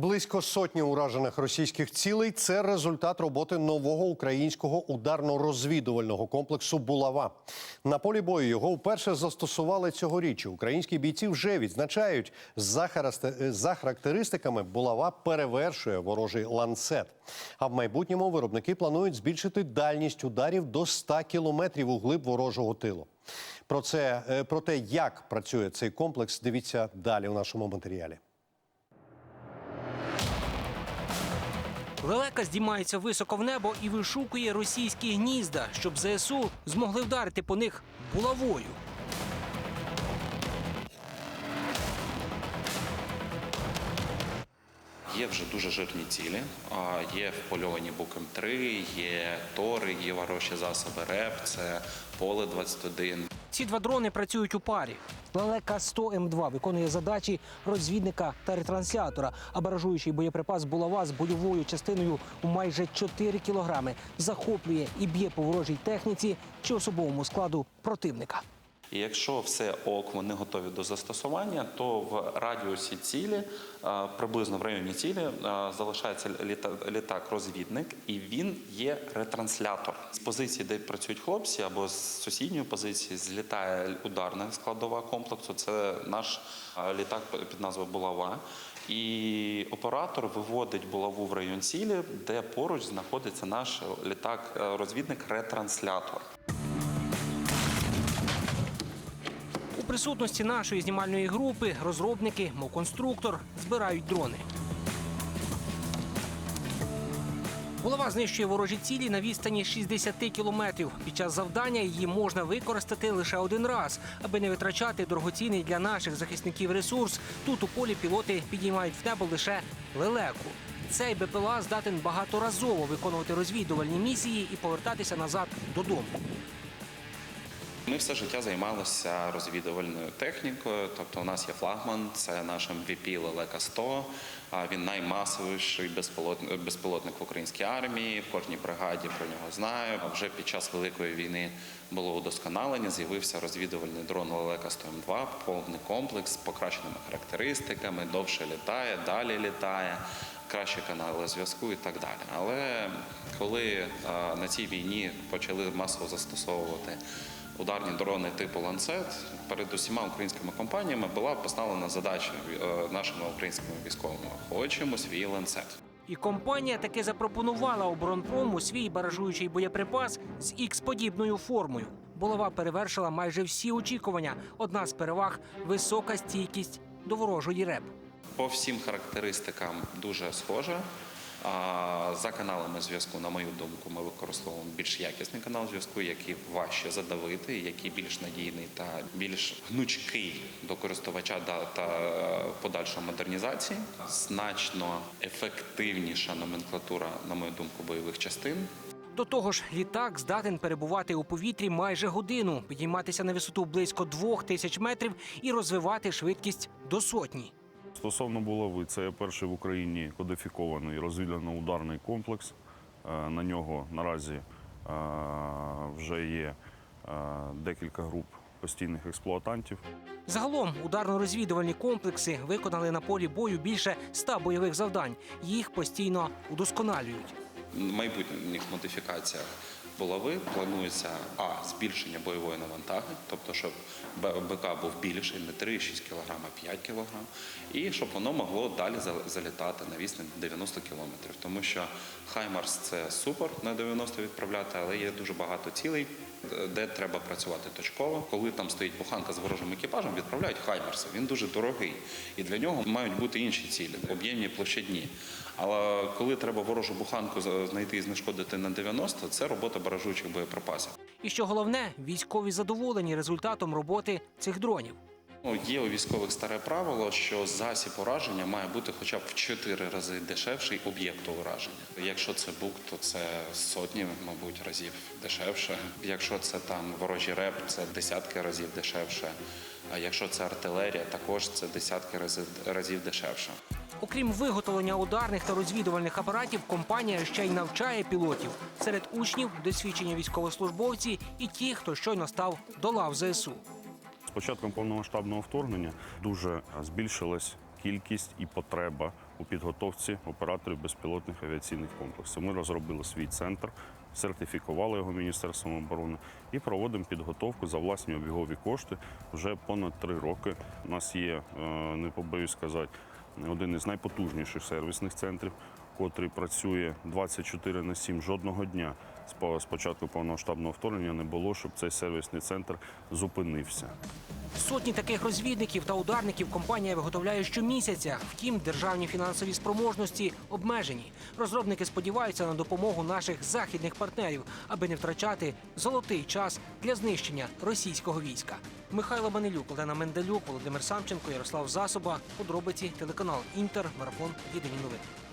Близько сотні уражених російських цілей це результат роботи нового українського ударно-розвідувального комплексу Булава. На полі бою його вперше застосували цьогоріч. Українські бійці вже відзначають за характеристиками Булава перевершує ворожий ланцет. А в майбутньому виробники планують збільшити дальність ударів до 100 кілометрів у глиб ворожого тилу. Про це е, про те, як працює цей комплекс, дивіться далі у нашому матеріалі. Лелека здіймається високо в небо і вишукує російські гнізда, щоб ЗСУ змогли вдарити по них булавою. Є вже дуже жирні цілі. Є впольовані букем 3, є тори, є ворожі засоби РЕП, це поле 21. Ці два дрони працюють у парі. Лелека 100 М2 виконує задачі розвідника та ретранслятора, а баражуючий боєприпас булава з бойовою частиною у майже 4 кілограми захоплює і б'є по ворожій техніці чи особовому складу противника. І якщо все ок, вони готові до застосування, то в радіусі цілі, приблизно в районі цілі, залишається літа- літак-розвідник, і він є ретранслятор. З позиції, де працюють хлопці, або з сусідньої позиції злітає ударна складова комплексу. Це наш літак під назвою Булава. І оператор виводить булаву в район цілі, де поруч знаходиться наш літак-розвідник-ретранслятор. Присутності нашої знімальної групи розробники, мов конструктор, збирають дрони. Булава знищує ворожі цілі на відстані 60 кілометрів. Під час завдання її можна використати лише один раз, аби не витрачати дорогоцінний для наших захисників ресурс. Тут у полі пілоти підіймають в небо лише лелеку. Цей БПЛА здатен багаторазово виконувати розвідувальні місії і повертатися назад додому. Ми все життя займалися розвідувальною технікою. Тобто, у нас є флагман, це наш MVP Лелека 100. Він наймасовіший безпілотник, в українській армії. В кожній бригаді про нього знаю. Вже під час великої війни було удосконалення. З'явився розвідувальний дрон Лелека 100 М2, повний комплекс з покращеними характеристиками, довше літає, далі літає. Кращі канали зв'язку і так далі. Але коли на цій війні почали масово застосовувати ударні дрони типу ланцет, перед усіма українськими компаніями була поставлена задача е, нашими українськими військовими. Хочемо свій ланцет. І компанія таки запропонувала оборонпрому свій баражуючий боєприпас з ікс-подібною формою. Булава перевершила майже всі очікування. Одна з переваг висока стійкість до ворожої реп. По всім характеристикам дуже схожа. За каналами зв'язку, на мою думку, ми використовуємо більш якісний канал зв'язку, який важче задавити, який більш надійний та більш гнучкий до користувача та- та подальшої модернізації. Значно ефективніша номенклатура, на мою думку, бойових частин. До того ж, літак здатен перебувати у повітрі майже годину, підійматися на висоту близько двох тисяч метрів і розвивати швидкість до сотні. Стосовно булави, це є перший в Україні кодифікований розвідувально-ударний комплекс. Е, На нього наразі е, вже є е, декілька груп постійних експлуатантів. Загалом ударно-розвідувальні комплекси виконали на полі бою більше ста бойових завдань. Їх постійно удосконалюють. В майбутніх модифікаціях булави планується а збільшення бойової навантаги, тобто щоб БК був більший, не 3,6 кг, а 5 кг, і щоб воно могло далі залітати на вісні 90 км. Тому що Хаймарс це супер на 90 відправляти, але є дуже багато цілей, де треба працювати точково. Коли там стоїть буханка з ворожим екіпажем, відправляють хаймерси. Він дуже дорогий, і для нього мають бути інші цілі, об'ємні площадні. Але коли треба ворожу буханку знайти і знешкодити на 90, це робота баражучих боєприпасів. І що головне, військові задоволені результатом роботи цих дронів. Ну, є у військових старе правило, що засіб ураження має бути хоча б в 4 рази дешевший об'єкту ураження. Якщо це бук, то це сотні, мабуть, разів дешевше. Якщо це там ворожий реп, це десятки разів дешевше. А якщо це артилерія, також це десятки разів дешевше. Окрім виготовлення ударних та розвідувальних апаратів, компанія ще й навчає пілотів. Серед учнів досвідчені військовослужбовці і ті, хто щойно став до лав ЗСУ. З початком повномасштабного вторгнення дуже збільшилась кількість і потреба у підготовці операторів безпілотних авіаційних комплексів. Ми розробили свій центр, сертифікували його Міністерством оборони і проводимо підготовку за власні обігові кошти вже понад три роки. У нас є, е, не побоюсь сказати, один із найпотужніших сервісних центрів, котрий працює 24 на 7 жодного дня. З початку повномасштабного вторгнення не було, щоб цей сервісний центр зупинився. Сотні таких розвідників та ударників компанія виготовляє щомісяця. Втім, державні фінансові спроможності обмежені. Розробники сподіваються на допомогу наших західних партнерів, аби не втрачати золотий час для знищення російського війська. Михайло Банилюк, Олена Менделюк, Володимир Самченко, Ярослав Засоба. Подробиці телеканал Інтер. Марафон. Єдині новини.